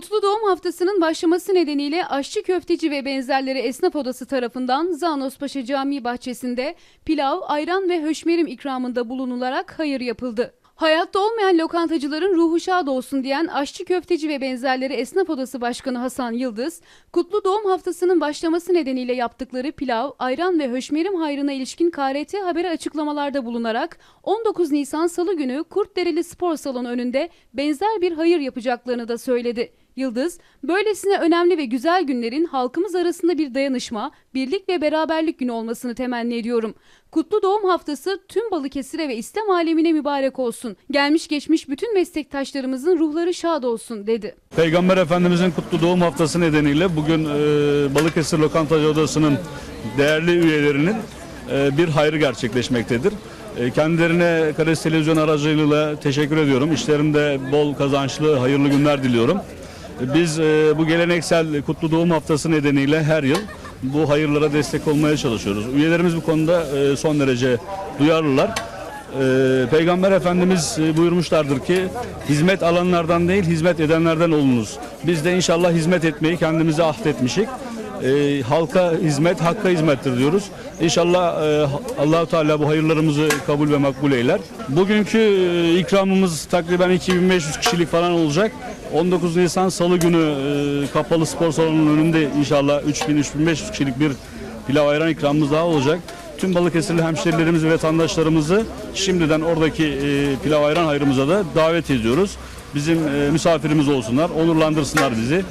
Kutlu Doğum Haftası'nın başlaması nedeniyle aşçı köfteci ve benzerleri esnaf odası tarafından Zanospaşa Camii bahçesinde pilav, ayran ve höşmerim ikramında bulunularak hayır yapıldı. Hayatta olmayan lokantacıların ruhu şad olsun diyen aşçı köfteci ve benzerleri esnaf odası başkanı Hasan Yıldız, Kutlu Doğum Haftası'nın başlaması nedeniyle yaptıkları pilav, ayran ve höşmerim hayrına ilişkin KRT Haber'e açıklamalarda bulunarak 19 Nisan Salı günü Kurtdereli Spor Salonu önünde benzer bir hayır yapacaklarını da söyledi. Yıldız, böylesine önemli ve güzel günlerin halkımız arasında bir dayanışma, birlik ve beraberlik günü olmasını temenni ediyorum. Kutlu Doğum Haftası tüm Balıkesir'e ve İslam alemine mübarek olsun. Gelmiş geçmiş bütün meslektaşlarımızın ruhları şad olsun dedi. Peygamber Efendimizin kutlu doğum haftası nedeniyle bugün e, Balıkesir Lokantacı Odası'nın değerli üyelerinin e, bir hayrı gerçekleşmektedir. E, kendilerine Kares Televizyon aracılığıyla teşekkür ediyorum. İşlerinde bol kazançlı, hayırlı günler diliyorum. E, Biz e, bu geleneksel kutlu doğum haftası nedeniyle her yıl bu hayırlara destek olmaya çalışıyoruz. Üyelerimiz bu konuda e, son derece duyarlılar. Ee, Peygamber Efendimiz e, buyurmuşlardır ki hizmet alanlardan değil hizmet edenlerden olunuz. Biz de inşallah hizmet etmeyi kendimize ahdetmişik. Ee, halka hizmet, hakka hizmettir diyoruz. İnşallah e, Allahu Teala bu hayırlarımızı kabul ve makbul eyler. Bugünkü e, ikramımız takriben 2500 kişilik falan olacak. 19 Nisan Salı günü e, kapalı spor salonunun önünde inşallah 3000-3500 kişilik bir pilav ayran ikramımız daha olacak. Tüm Balıkesirli hemşerilerimizi vatandaşlarımızı şimdiden oradaki e, pilav ayran hayrımıza da davet ediyoruz. Bizim e, misafirimiz olsunlar, onurlandırsınlar bizi.